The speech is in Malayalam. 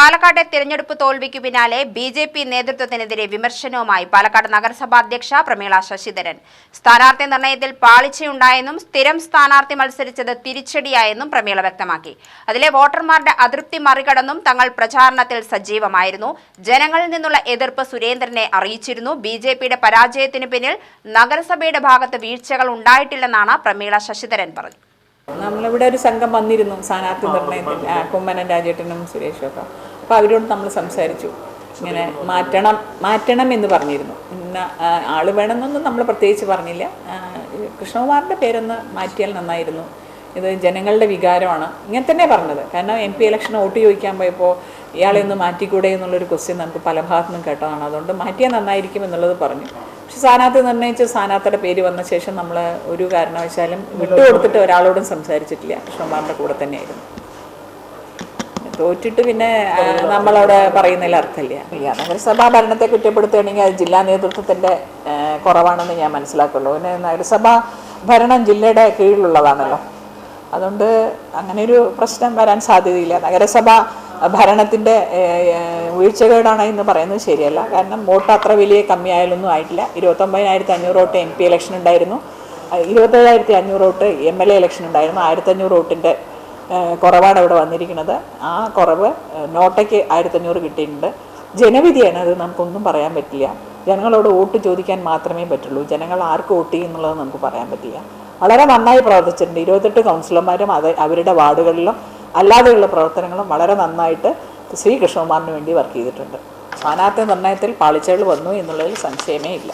പാലക്കാട്ടെ തിരഞ്ഞെടുപ്പ് തോൽവിക്ക് പിന്നാലെ ബി ജെ പി നേതൃത്വത്തിനെതിരെ വിമർശനവുമായി പാലക്കാട് നഗരസഭാ അധ്യക്ഷ പ്രമീള ശശിധരൻ. സ്ഥാനാർത്ഥി നിർണയത്തിൽ പാളിച്ചയുണ്ടായെന്നും സ്ഥിരം സ്ഥാനാർത്ഥി മത്സരിച്ചത് തിരിച്ചടിയായെന്നും പ്രമീള വ്യക്തമാക്കി. അതിലെ വോട്ടർമാരുടെ അതൃപ്തി മറികടന്നും തങ്ങൾ പ്രചാരണത്തിൽ സജീവമായിരുന്നു. ജനങ്ങളിൽ നിന്നുള്ള എതിർപ്പ് സുരേന്ദ്രനെ അറിയിച്ചിരുന്നു. ബി ജെ പിയുടെ പരാജയത്തിന് പിന്നിൽ നഗരസഭയുടെ ഭാഗത്ത് വീഴ്ചകൾ ഉണ്ടായിട്ടില്ലെന്നാണ് പ്രമീള ശശിധരൻ പറഞ്ഞു. നമ്മളിവിടെ ഒരു സംഘം വന്നിരുന്നു സ്ഥാനാർത്ഥി നിർണയത്തിൽ കുമ്മനൻ കുമ്മനം രാജേട്ടനും സുരേഷും ഒക്കെ. അപ്പോൾ അവരോട് നമ്മൾ സംസാരിച്ചു. ഇങ്ങനെ മാറ്റണം മാറ്റണം എന്ന് പറഞ്ഞിരുന്നു. ഇന്ന ആൾ വേണമെന്നൊന്നും നമ്മൾ പ്രത്യേകിച്ച് പറഞ്ഞില്ല. കൃഷ്ണകുമാറിന്റെ പേരൊന്ന് മാറ്റിയാൽ നന്നായിരുന്നു. ഇത് ജനങ്ങളുടെ വികാരമാണ്. ഇങ്ങനെ തന്നെ പറഞ്ഞത്. കാരണം എം പി ഇലക്ഷൻ വോട്ട് ചോദിക്കാൻ പോയപ്പോൾ ഇയാളെ ഒന്ന് മാറ്റിക്കൂടെ എന്നുള്ളൊരു ക്വസ്റ്റ്യൻ നമുക്ക് പല ഭാഗത്തു നിന്നും കേട്ടതാണ്. അതുകൊണ്ട് മാറ്റിയാൽ നന്നായിരിക്കും എന്നുള്ളത് പറഞ്ഞു. പക്ഷെ സ്ഥാനാർത്ഥി നിർണയിച്ച് സ്ഥാനാർത്ഥിയുടെ പേര് വന്ന ശേഷം നമ്മൾ ഒരു കാരണവശാലും വിട്ടുകൊടുത്തിട്ട് ഒരാളോടും സംസാരിച്ചിട്ടില്ല. കൃഷ്ണകുമാറിന്റെ കൂടെ തന്നെയായിരുന്നു. തോറ്റിട്ട് പിന്നെ നമ്മളവിടെ പറയുന്നതിൽ അർത്ഥമില്ല. നഗരസഭാ ഭരണത്തെ കുറ്റപ്പെടുത്തുകയാണെങ്കിൽ അത് ജില്ലാ നേതൃത്വത്തിന്റെ കുറവാണെന്ന് ഞാൻ മനസ്സിലാക്കുള്ളൂ. പിന്നെ നഗരസഭാ ഭരണം ജില്ലയുടെ കീഴിലുള്ളതാണല്ലോ. അതുകൊണ്ട് അങ്ങനെ ഒരു പ്രശ്നം വരാൻ സാധ്യതയില്ല. നഗരസഭ ഭരണത്തിന്റെ വീഴ്ചകേടാണ് എന്ന് പറയുന്നത് ശരിയല്ല. കാരണം വോട്ട് അത്ര വലിയ കമ്മിയായാലൊന്നും ആയിട്ടില്ല. ഇരുപത്തൊമ്പതിനായിരത്തി അഞ്ഞൂറ് വോട്ട് എം പി ഇലക്ഷൻ ഉണ്ടായിരുന്നു. ഇരുപത്തേഴായിരത്തി അഞ്ഞൂറ് vote M L A election ഉണ്ടായിരുന്നു. ആയിരത്തഞ്ഞൂറ് വോട്ടിന്റെ കുറവാണ് ഇവിടെ വന്നിരിക്കുന്നത്. ആ കുറവ് നോട്ടയ്ക്ക് ആയിരത്തഞ്ഞൂറ് കിട്ടിയിട്ടുണ്ട്. ജനവിധിയാണ് അത് നമുക്കൊന്നും പറയാൻ പറ്റില്ല. ജനങ്ങളോട് വോട്ട് ചോദിക്കാൻ മാത്രമേ പറ്റുള്ളൂ. ജനങ്ങൾ ആർക്ക് വോട്ട് ചെയ്യും എന്നുള്ളത് നമുക്ക് പറയാൻ പറ്റില്ല. വളരെ നന്നായി പ്രവർത്തിച്ചിട്ടുണ്ട്. ഇരുപത്തെട്ട് കൗൺസിലർമാരും അത് അവരുടെ വാർഡുകളിലും അല്ലാതെയുള്ള പ്രവർത്തനങ്ങളും വളരെ നന്നായിട്ട് ശ്രീ കൃഷ്ണകുമാറിന് വേണ്ടി വർക്ക് ചെയ്തിട്ടുണ്ട്. സ്ഥാനാർത്ഥി നിർണയത്തിൽ പാളിച്ചകൾ വന്നു എന്നുള്ളതിൽ സംശയമേ ഇല്ല.